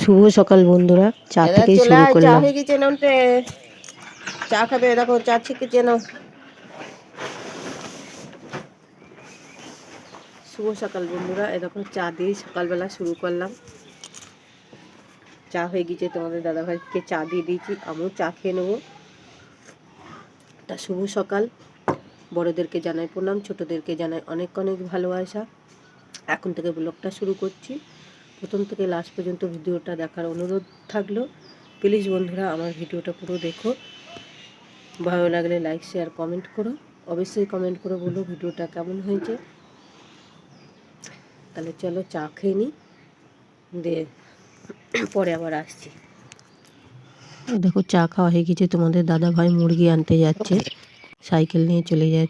শুভ সকাল বন্ধুরা। চা চলে শুরু করলাম। হয়ে চা খাবে দেখো চা ছিকেছে নাও শুভ সকাল বন্ধুরা। এরকম চা দিয়েই সকালবেলা শুরু করলাম। চা হয়ে গেছে তোমাদের দাদাভাইকে চা দিয়ে দিয়েছি। আমিও চা খেয়ে নেব। তা শুভ সকাল। বড়োদেরকে জানাই প্রণাম ছোটোদেরকে জানাই অনেক অনেক ভালোবাসা। এখন থেকে ব্লগটা শুরু করছি। প্রথম থেকে লাস্ট পর্যন্ত ভিডিওটা দেখার অনুরোধ থাকল। প্লিজ বন্ধুরা, আমার ভিডিওটা পুরো দেখো। ভালো লাগলে লাইক শেয়ার কমেন্ট করো। অবশ্যই কমেন্ট করে বলো ভিডিওটা কেমন হয়েছে। তাহলে চলো চা খেয়ে নিই দিয়ে পরে আবার আসছি। দেখো, চা খাওয়া হয়ে গেছে। তোমাদের দাদা ভাই মুরগি আনতে যাচ্ছে। সাইকেল নিয়ে চলে যা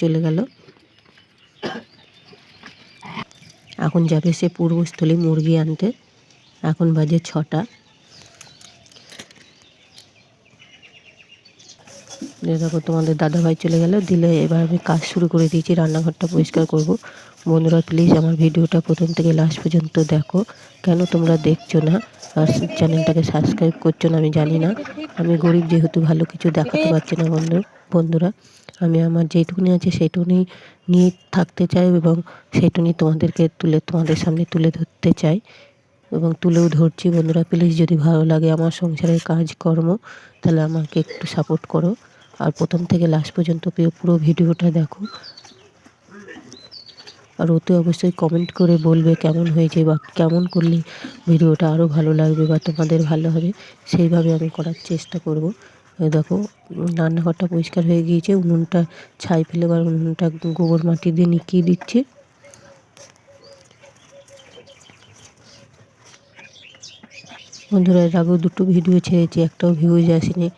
চলে গেল। এখন যাবে সে পূর্বস্থলে মুরগি আনতে, এখন বাজে ছটা। দেখো, তোমাদের দাদা ভাই চলে গেল। দিলে এবার আমি কাজ শুরু করে দিয়েছি, রান্নাঘরটা পরিষ্কার করব। বন্ধুরা প্লিজ আমার ভিডিওটা প্রথম থেকে লাস্ট পর্যন্ত দেখো। কেন তোমরা দেখছ না? আর চ্যানেলটাকে সাবস্ক্রাইব করছ না, আমি জানি না। আমি গরিব, যেহেতু ভালো কিছু দেখাতে পারছি না, বন্ধু বন্ধুরা। আমি আমার যেটুকুনি আছে সেইটুকুনি নিয়ে থাকতে চাই এবং সেইটুকুনি তোমাদেরকে তুলে, তোমাদের সামনে তুলে ধরতে চাই এবং তুলেও ধরছি। বন্ধুরা প্লিজ যদি ভালো লাগে আমার সংসারের কাজকর্ম, তাহলে আমাকে একটু সাপোর্ট করো। আর প্রথম থেকে লাস্ট পর্যন্ত পুরো ভিডিওটা দেখো। আর ওতে অবশ্যই কমেন্ট করে বলবে কেমন হয়েছে বা কেমন করলে ভিডিওটা আরও ভালো লাগবে বা তোমাদের ভালো হবে। সেইভাবে আমি করার চেষ্টা করব। দেখো, রান্নাঘরটা পরিষ্কার হয়ে গিয়েছে। উনুনটা ছাই ফেলে এবার উনুনটা গোবর মাটি দিয়ে নিকিয়ে দিচ্ছে। বন্ধুরা, এর আগেও দুটো ভিডিও ছেড়েছি, একটাও ভিউজ আসেনি।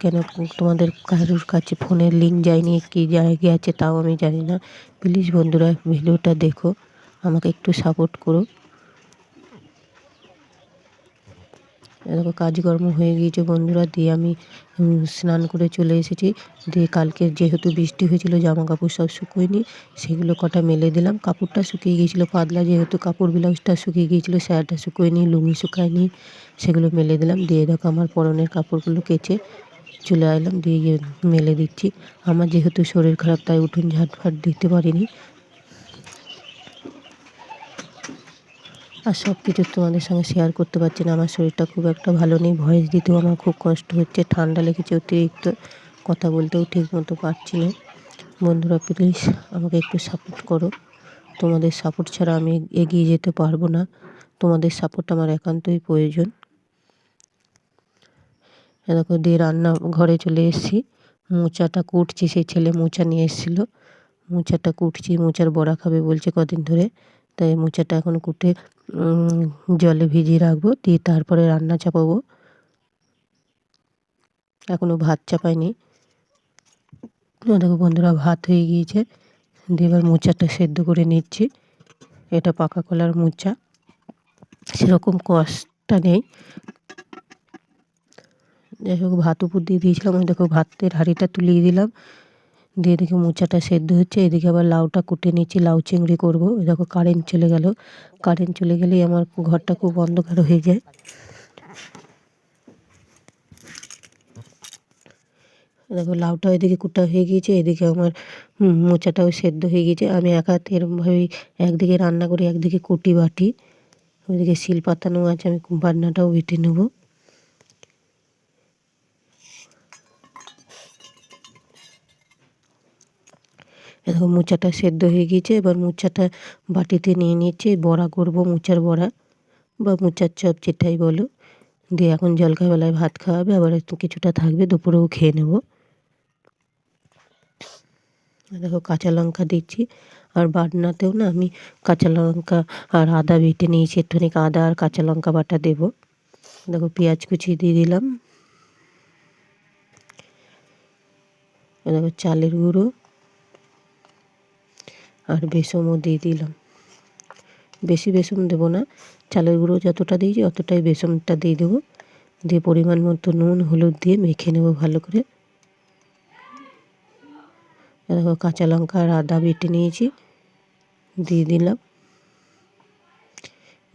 কেন তোমাদের কারোর কাছে ফোনের লিঙ্ক যায়নি, কী জায়গায় আছে তাও আমি জানি না। প্লিজ বন্ধুরা, ভিডিওটা দেখো, আমাকে একটু সাপোর্ট করো। দেখো কাজকর্ম হয়ে গিয়েছে বন্ধুরা, দিয়ে আমি স্নান করে চলে এসেছি। দিয়ে কালকে যেহেতু বৃষ্টি হয়েছিল জামা কাপড় সব শুকোয়নি, সেগুলো কটা মেলে দিলাম। কাপড়টা শুকিয়ে গিয়েছিল, পাতলা যেহেতু কাপড় ব্লাউজটা শুকিয়ে গিয়েছিল, স্যারটা শুকোয়নি, লুঙ্গি শুকায়নি, সেগুলো মেলে দিলাম। দিয়ে দেখো আমার পরনের কাপড়গুলো কেচে চলে আসলাম দিয়ে গিয়ে মেলে দিচ্ছি। আমার যেহেতু শরীর খারাপ, তাই উঠুন ঝাটফাট দিতে পারিনি। আর সব কিছু তোমাদের সঙ্গে শেয়ার করতে পারছি না। আমার শরীরটা খুব একটা ভালো নেই, ভয়েস দিতেও আমার খুব কষ্ট হচ্ছে, ঠান্ডা লেগেছে, অতিরিক্ত কথা বলতেও ঠিক মতো পারছি না। বন্ধুরা প্লিজ আমাকে একটু সাপোর্ট করো। তোমাদের সাপোর্ট ছাড়া আমি এগিয়ে যেতে পারব না। তোমাদের সাপোর্ট আমার একান্তই প্রয়োজন। দেখো, দিয়ে রান্না ঘরে চলে এসেছি। মোচাটা কুটছি, সেই ছেলে মোচা নিয়ে এসেছিল। মোচাটা কুটছি, মোচার বড়া খাবে বলছে কদিন ধরে। তাই মোচাটা এখন কুটে জলে ভিজিয়ে রাখব, দিয়ে তারপরে রান্না চাপাবো। এখনও ভাত চাপাইনি। দেখো বন্ধুরা, ভাত হয়ে গিয়েছে। দিয়ে এবার মোচাটা সেদ্ধ করে নিচ্ছি। এটা পাকা কলার মোচা। সেরকম কষ্টটা নেই। যাই হোক, ভাত উপর দিয়ে দিয়েছিলাম। দেখো ভাতের হাঁড়িটা তুলিয়ে দিলাম। দিয়ে দেখি মোচাটা সেদ্ধ হচ্ছে, এদিকে আবার লাউটা কুটে নিচ্ছি লাউ চিংড়ি করব। দেখো কারেন্ট চলে গেল, কারেন্ট চলে গেলেই আমার ঘরটা খুব অন্ধকার হয়ে যায়। দেখো লাউটা এদিকে কুটা হয়ে গিয়েছে, এদিকে আমার মোচাটাও সেদ্ধ হয়ে গিয়েছে। আমি এক এরমভাবেই একদিকে রান্না করি, একদিকে কুটি বাটি। ওইদিকে শিল পাতানো আছে, আমি বান্নাটাও বেটে নেব। এরকম মোচাটা সেদ্ধ হয়ে গিয়েছে, এবার মোচাটা বাটিতে নিয়ে নিয়েছি, বড়া করব মোচার বড়া বা মোচার চপ যেটাই বলো। দিয়ে এখন জলখাবেলায় ভাত খাওয়াবে, আবার কিছুটা থাকবে, দুপুরেও খেয়ে নেব। দেখো কাঁচা লঙ্কা দিচ্ছি, আর বাটনাতেও না আমি কাঁচা লঙ্কা আর আদা বেটে নিয়েছি, একটুখানি আদা আর কাঁচা লঙ্কা বাটা দেবো। দেখো পেঁয়াজ কুচি দিয়ে দিলাম। দেখো চালের গুঁড়ো আর বেসনও দিয়ে দিলাম। বেশি বেসন দেবো না। চালের গুঁড়ো যতটা দিয়েছি অতটাই বেসনটা দিয়ে দেবো। দিয়ে পরিমাণ মতো নুন, হলুদ দিয়ে মেখে নেব ভালো করে। দেখো, কাঁচা লঙ্কা আর আদা বেটে নিয়েছি। দিয়ে দিলাম।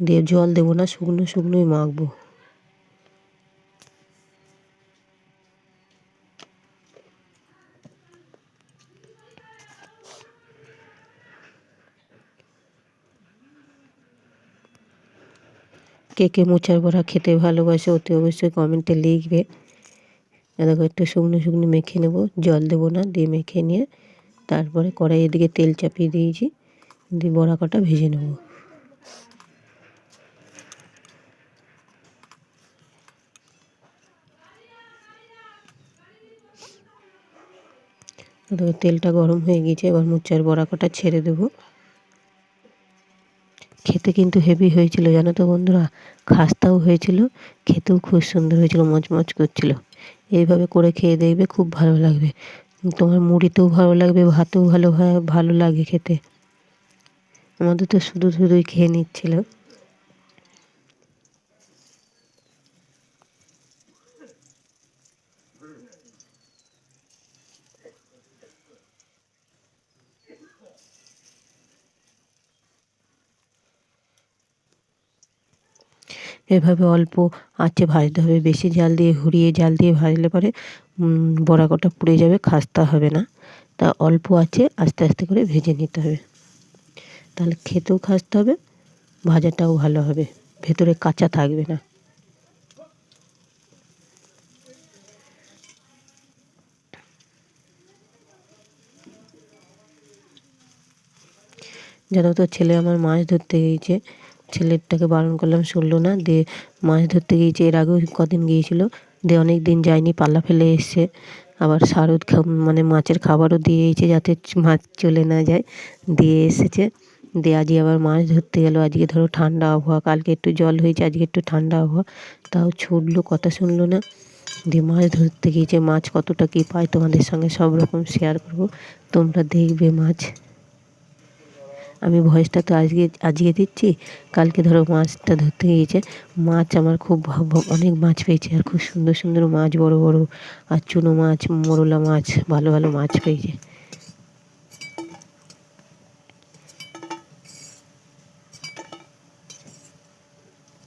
দিয়ে জল দেবো না, শুকনো শুকনোই মাখবো। কে কে মোচার বড়া খেতে ভালোবাসে, অতি অবশ্যই কমেন্টে লিখবে। দেখো, একটু শুকনো শুকনো মেখে নেব, জল দেবো না, দিয়ে মেখে নিয়ে তারপরে কড়াইয়ের দিকে তেল চাপিয়ে দিয়েছি, দিয়ে বড়া কটা ভেজে নেব। তেলটা গরম হয়ে গিয়েছে, এবার মোচার বড়া কটা ছেড়ে দেবো। খেতে কিন্তু হেভি হয়েছিল, জানো তো বন্ধুরা? খাস্তাও হয়েছিল, খেতেও খুব সুন্দর হয়েছিল মচমচ করছিল। এইভাবে করে খেয়ে দেখবে খুব ভালো লাগবে। তোমার মুড়িতেও ভালো লাগবে, ভাতেও ভালো ভালো লাগে খেতে। আমাদের তো শুধু শুধুই খেয়ে নিচ্ছিল। এভাবে অল্প আঁচে ভাজতে হবে। বেশি জাল দিয়ে ঘুরিয়ে জাল দিয়ে ভাজলে পরে বড়া কটা পুড়ে যাবে, খাস্তা হবে না। তা অল্প আঁচে আস্তে আস্তে করে ভেজে নিতে হবে। তাহলে খেতেও খাসতে হবে, ভাজাটাও ভালো হবে। ভেতরে কাঁচা থাকবে না। জানো তো, ছেলে আমার মাছ ধরতে গিয়েছে। ছেলেটাকে বারণ করলাম, শুনলো না, দিয়ে মাছ ধরতে গিয়েছে। এর আগেও কদিন গিয়েছিল, দিয়ে অনেক দিন যায়নি, পাল্লা ফেলে এসছে। আবার সারও মানে মাছের খাবারও দিয়েছে যাতে মাছ চলে না যায়, দিয়ে এসেছে। দিয়ে আজকে আবার মাছ ধরতে গেলো, আজকে ধরো ঠান্ডা আবহাওয়া, কালকে একটু জল হয়েছে, আজকে একটু ঠান্ডা আবহাওয়া, তাও ছুটলো, কথা শুনলো না। দিয়ে মাছ ধরতে গিয়েছে, মাছ কতটা কী পায় তোমাদের সঙ্গে সব রকম শেয়ার করব, তোমরা দেখবে মাছ। আমি ভয়েসটা তো আজকে আজকে দিচ্ছি। কালকে ধরো মাছটা ধরতে গিয়েছে। মাছ আমার খুব অনেক মাছ পেয়েছে আর খুব সুন্দর সুন্দর মাছ, বড় বড় আর চুনো মাছ, মোরলা মাছ, ভালো ভালো মাছ পেয়েছে।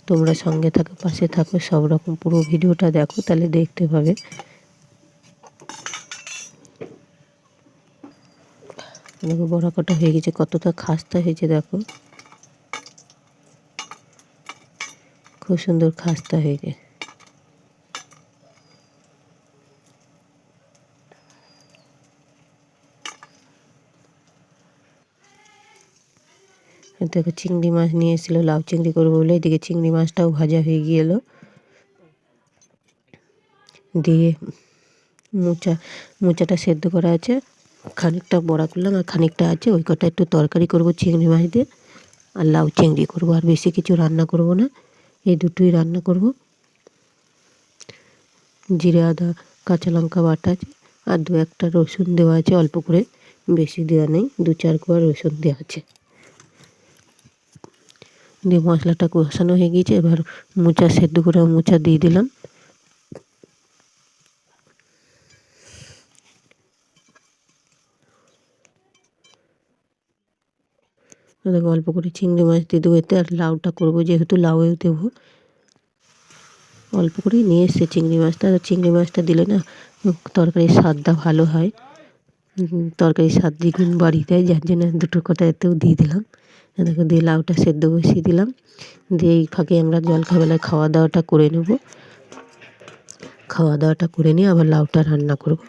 তোমরা সঙ্গে থাকো, পাশে থাকো, সব রকম পুরো ভিডিওটা দেখো, তাহলে দেখতে পাবে। দেখো বড়া কটা হয়ে গেছে, কতটা খাস্তা হয়েছে দেখো। খুব সুন্দর খাস্তা হয়েছে। দেখো চিংড়ি মাছ নিয়ে এসেছিল, লাউ চিংড়ি করব বলে, এদিকে চিংড়ি মাছটাও ভাজা হয়ে গেল দিয়ে মোচা, মোচাটা সেদ্ধ করা আছে। খানিকটা বড়া করলাম আর খানিকটা আছে, ওই কটা একটু তরকারি করব, চিংড়ি মাছ দিয়ে আর লাউ চিংড়ি করব, আর বেশি কিছু রান্না করব না। এই দুটোই রান্না করব। জিরে, আদা, কাঁচা লঙ্কা বাটা আছে, আর দু একটা রসুন দেওয়া আছে, অল্প করে। বেশি দেওয়া নেই, দু চার কোয়া রসুন দেওয়া আছে। দিয়ে মশলাটা কষানো হয়ে গিয়েছে, এবার মোচা, সেদ্ধ করে মোচা দিয়ে দিলাম। দেখো অল্প করে, চিংড়ি মাছ দিয়ে দেবো এতে, আর লাউটা করব, যেহেতু লাউয়েও দেবো। অল্প করেই নিয়ে এসছে চিংড়ি মাছটা। চিংড়ি মাছটা দিলে না, তরকারির স্বাদটা ভালো হয়। তরকারির স্বাদ দ্বিগুণ বাড়িয়ে দেয়, যার জন্য দুটো কটা এতেও দিয়ে দিলাম। দেখো দিয়ে লাউটা সেদ্ধ বসিয়ে দিলাম। দিয়ে এই ফাঁকে আমরা জলখাবেলায় খাওয়া দাওয়াটা করে নেব। খাওয়া দাওয়াটা করে নিয়ে আবার লাউটা রান্না করব।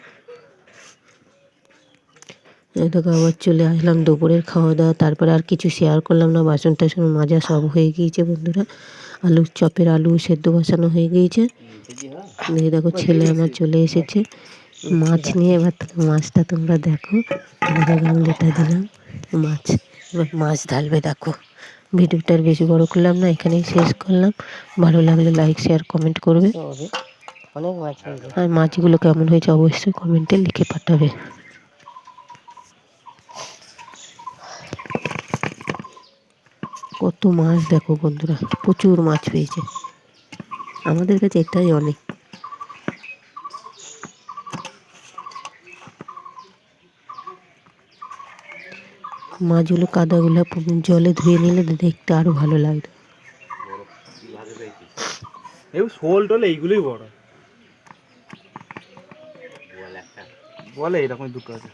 দেখো আবার চলে আসলাম দুপুরের খাওয়া দাওয়া তারপরে আর কিছু শেয়ার করলাম না বাসন টাসন মাজা সব হয়ে গিয়েছে বন্ধুরা। আলুর চপের আলু সেদ্ধ বসানো হয়ে গিয়েছে। দিয়ে দেখো ছেলে আমার চলে এসেছে। মাছ নিয়ে এবার মাছটা তোমরা দেখো। যেটা দিলাম মাছ। এবার মাছ ঢালবে দেখো। ভিডিওটা আর বেশি বড় করলাম না এখানেই শেষ করলাম। ভালো লাগলে লাইক শেয়ার কমেন্ট করবে। অনেক মাছ আর মাছগুলো কেমন হয়েছে অবশ্যই কমেন্টে লিখে পাঠাবে। কত মাছ দেখো বন্ধুরা, প্রচুর মাছ পেয়েছে। আমাদের কাছে এটাই অনেক। মাছগুলো কাদাগুলো জলে ধুয়ে নিলে দেখতে আরও ভালো এই শোল এইগুলোই বড়। বলে এরকম দুটো আছে।